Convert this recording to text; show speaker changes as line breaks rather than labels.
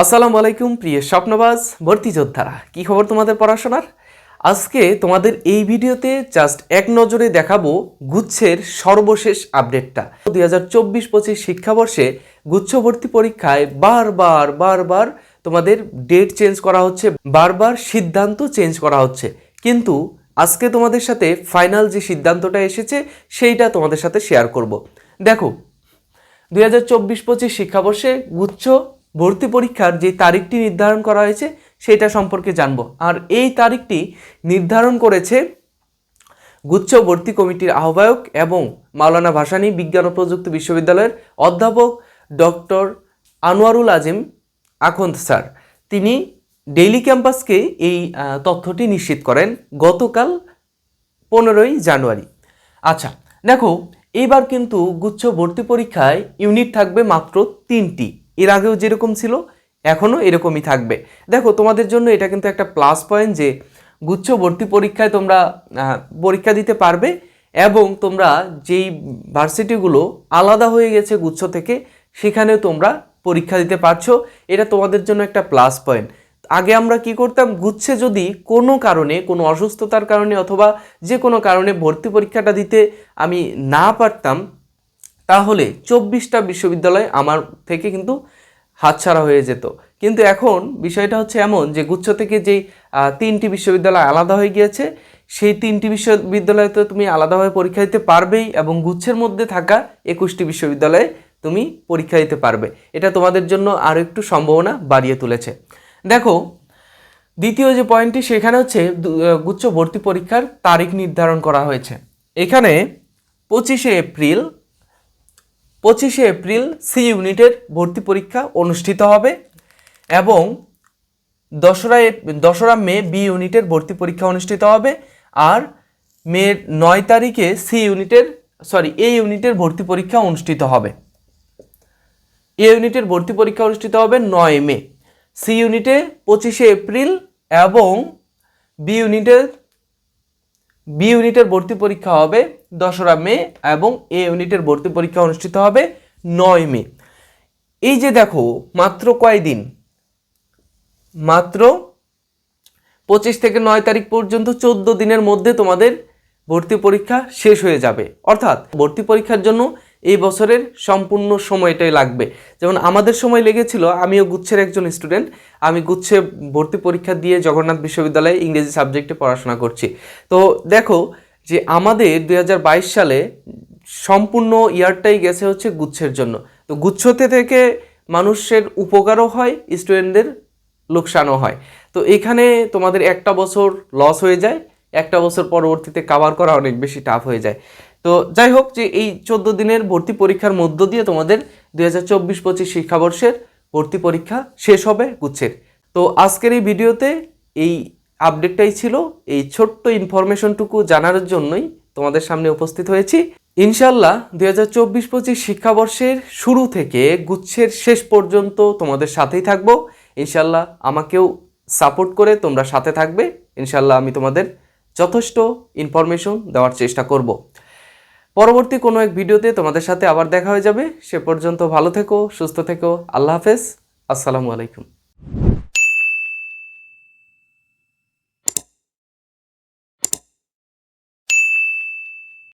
আসসালামু আলাইকুম প্রিয় স্বপ্নবাজ ভর্তি যোদ্ধারা কি খবর তোমাদের পড়াশোনার আজকে তোমাদের এই ভিডিওতে জাস্ট এক নজরে দেখাবো গুচ্ছের সর্বশেষ আপডেটটা দুই হাজার চব্বিশ পঁচিশ শিক্ষাবর্ষে গুচ্ছ ভর্তি পরীক্ষায় বারবার বারবার তোমাদের ডেট চেঞ্জ করা হচ্ছে বারবার সিদ্ধান্ত চেঞ্জ করা হচ্ছে কিন্তু আজকে তোমাদের সাথে ফাইনাল যে সিদ্ধান্তটা এসেছে সেইটা তোমাদের সাথে শেয়ার করব দেখো দুই হাজার চব্বিশ পঁচিশ শিক্ষাবর্ষে গুচ্ছ ভর্তি পরীক্ষার যে তারিখটি নির্ধারণ করা হয়েছে সেটা সম্পর্কে জানব আর এই তারিখটি নির্ধারণ করেছে গুচ্ছ ভর্তি কমিটির আহ্বায়ক এবং মাওলানা ভাসানী বিজ্ঞান ও প্রযুক্তি বিশ্ববিদ্যালয়ের অধ্যাপক ডক্টর আনোয়ারুল আজিম আখন্দ স্যার তিনি ডেইলি ক্যাম্পাসকে এই তথ্যটি নিশ্চিত করেন গতকাল পনেরোই জানুয়ারি আচ্ছা দেখো এবার কিন্তু গুচ্ছ ভর্তি পরীক্ষায় ইউনিট থাকবে মাত্র তিনটি এর আগেও যেরকম ছিল এখনও এরকমই থাকবে দেখো তোমাদের জন্য এটা কিন্তু একটা প্লাস পয়েন্ট যে গুচ্ছ ভর্তি পরীক্ষায় তোমরা পরীক্ষা দিতে পারবে এবং তোমরা যেই ভার্সিটিগুলো আলাদা হয়ে গেছে গুচ্ছ থেকে সেখানেও তোমরা পরীক্ষা দিতে পারছো এটা তোমাদের জন্য একটা প্লাস পয়েন্ট আগে আমরা কি করতাম গুচ্ছে যদি কোনো কারণে কোনো অসুস্থতার কারণে অথবা যে কোনো কারণে ভর্তি পরীক্ষাটা দিতে আমি না পারতাম তাহলে চব্বিশটা বিশ্ববিদ্যালয় আমার থেকে কিন্তু হাতছাড়া হয়ে যেত কিন্তু এখন বিষয়টা হচ্ছে এমন যে গুচ্ছ থেকে যেই তিনটি বিশ্ববিদ্যালয় আলাদা হয়ে গিয়েছে সেই তিনটি বিশ্ববিদ্যালয়ে তো তুমি আলাদাভাবে পরীক্ষা দিতে পারবেই এবং গুচ্ছের মধ্যে থাকা একুশটি বিশ্ববিদ্যালয়ে তুমি পরীক্ষা দিতে পারবে এটা তোমাদের জন্য আরও একটু সম্ভাবনা বাড়িয়ে তুলেছে দেখো দ্বিতীয় যে পয়েন্টটি সেখানে হচ্ছে গুচ্ছ ভর্তি পরীক্ষার তারিখ নির্ধারণ করা হয়েছে এখানে পঁচিশে এপ্রিল পঁচিশে এপ্রিল সি ইউনিটের ভর্তি পরীক্ষা অনুষ্ঠিত হবে এবং দশরা দশরা মে বি ইউনিটের ভর্তি পরীক্ষা অনুষ্ঠিত হবে আর মের নয় তারিখে সি ইউনিটের সরি এ ইউনিটের ভর্তি পরীক্ষা অনুষ্ঠিত হবে এ ইউনিটের ভর্তি পরীক্ষা অনুষ্ঠিত হবে নয় মে সি ইউনিটে পঁচিশে এপ্রিল এবং বি ইউনিটের বি ইউনিটের ভর্তি পরীক্ষা হবে দশরা মে এবং এ ইউনিটের ভর্তি পরীক্ষা অনুষ্ঠিত হবে নয় মে এই যে দেখো মাত্র কয়দিন মাত্র পঁচিশ থেকে নয় তারিখ পর্যন্ত চোদ্দ দিনের মধ্যে তোমাদের ভর্তি পরীক্ষা শেষ হয়ে যাবে অর্থাৎ ভর্তি পরীক্ষার জন্য এই বছরের সম্পূর্ণ সময়টাই লাগবে যেমন আমাদের সময় লেগেছিল আমিও গুচ্ছের একজন স্টুডেন্ট আমি গুচ্ছে ভর্তি পরীক্ষা দিয়ে জগন্নাথ বিশ্ববিদ্যালয়ে ইংরেজি সাবজেক্টে পড়াশোনা করছি তো দেখো যে আমাদের দুই সালে সম্পূর্ণ ইয়ারটাই গেছে হচ্ছে গুচ্ছের জন্য তো গুচ্ছতে থেকে মানুষের উপকারও হয় স্টুডেন্টদের লোকসানও হয় তো এখানে তোমাদের একটা বছর লস হয়ে যায় একটা বছর পরবর্তীতে কাভার করা অনেক বেশি টাফ হয়ে যায় তো যাই হোক যে এই চোদ্দ দিনের ভর্তি পরীক্ষার মধ্য দিয়ে তোমাদের দুই হাজার চব্বিশ পঁচিশ শিক্ষাবর্ষের ভর্তি পরীক্ষা শেষ হবে গুচ্ছের তো আজকের এই ভিডিওতে এই আপডেটটাই ছিল এই ছোট্ট ইনফরমেশনটুকু জানার জন্যই তোমাদের সামনে উপস্থিত হয়েছি ইনশাল্লাহ দু হাজার চব্বিশ পঁচিশ শিক্ষাবর্ষের শুরু থেকে গুচ্ছের শেষ পর্যন্ত তোমাদের সাথেই থাকবো ইনশাল্লাহ আমাকেও সাপোর্ট করে তোমরা সাথে থাকবে ইনশাল্লাহ আমি তোমাদের যথেষ্ট ইনফরমেশন দেওয়ার চেষ্টা করব। পরবর্তী কোনো এক ভিডিওতে তোমাদের সাথে আবার দেখা হয়ে যাবে সে পর্যন্ত ভালো থেকো সুস্থ থেকো আল্লাহ হাফেজ আসসালামু আলাইকুম